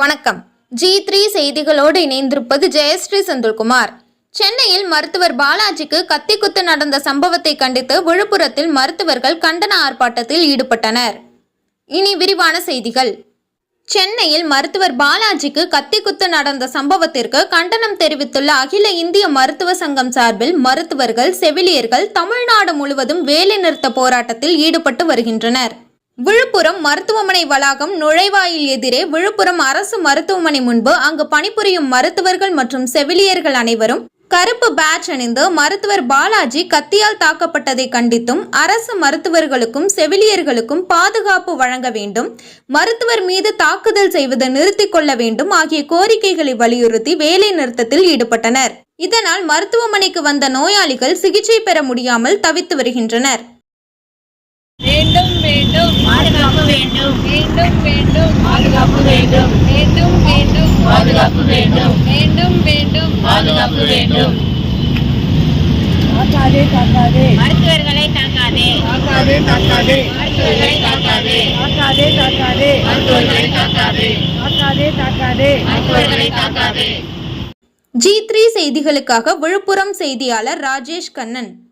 வணக்கம். G three செய்திகளோடு இணைந்திருப்பது ஜெயஸ்ரீ செந்தில்குமார். சென்னையில் மருத்துவர் பாலாஜிக்கு கத்திக்குத்து நடந்த சம்பவத்தை கண்டித்து விழுப்புரத்தில் மருத்துவர்கள் கண்டன ஆர்ப்பாட்டத்தில் ஈடுபட்டனர். இனி விரிவான செய்திகள். சென்னையில் மருத்துவர் பாலாஜிக்கு கத்திக்குத்து நடந்த சம்பவத்திற்கு கண்டனம் தெரிவித்துள்ள அகில இந்திய மருத்துவ சங்கம் சார்பில் மருத்துவர்கள் செவிலியர்கள் தமிழ்நாடு முழுவதும் வேலைநிறுத்த போராட்டத்தில் ஈடுபட்டு வருகின்றனர். விழுப்புரம் மருத்துவமனை வளாகம் நுழைவாயில் எதிரே விழுப்புரம் அரசு மருத்துவமனை முன்பு அங்கு பணிபுரியும் மருத்துவர்கள் மற்றும் செவிலியர்கள் அனைவரும் கருப்பு பேட்ச் அணிந்து மருத்துவர் பாலாஜி கத்தியால் தாக்கப்பட்டதை கண்டித்தும் அரசு மருத்துவர்களுக்கும் செவிலியர்களுக்கும் பாதுகாப்பு வழங்க வேண்டும் மருத்துவர் மீது தாக்குதல் செய்வதை நிறுத்திக் கொள்ள வேண்டும் ஆகிய கோரிக்கைகளை வலியுறுத்தி வேலை நிறுத்தத்தில் ஈடுபட்டனர். இதனால் மருத்துவமனைக்கு வந்த நோயாளிகள் சிகிச்சை பெற முடியாமல் தவித்து வருகின்றனர். வேண்டும் வேண்டும் வேண்டும் வேண்டும் பாதுகாப்பு வேண்டும். வேண்டும் வேண்டும் பாதுகாப்பு வேண்டும். வேண்டும் வேண்டும் பாதுகாப்பு வேண்டும். தாக்காதே தாக்காதே. மருத்துவர்களை தாக்காதே. தாக்காதே தாக்காதே. மருத்துவர்களை தாக்காதே. தாக்காதே தாக்காதே. மருத்துவர்களை தாக்காதே. தாக்காதே தாக்காதே. மருத்துவர்களை தாக்காதே. ஜி த்ரீ செய்திகளுக்காக விழுப்புரம் செய்தியாளர் ராஜேஷ் கண்ணன்.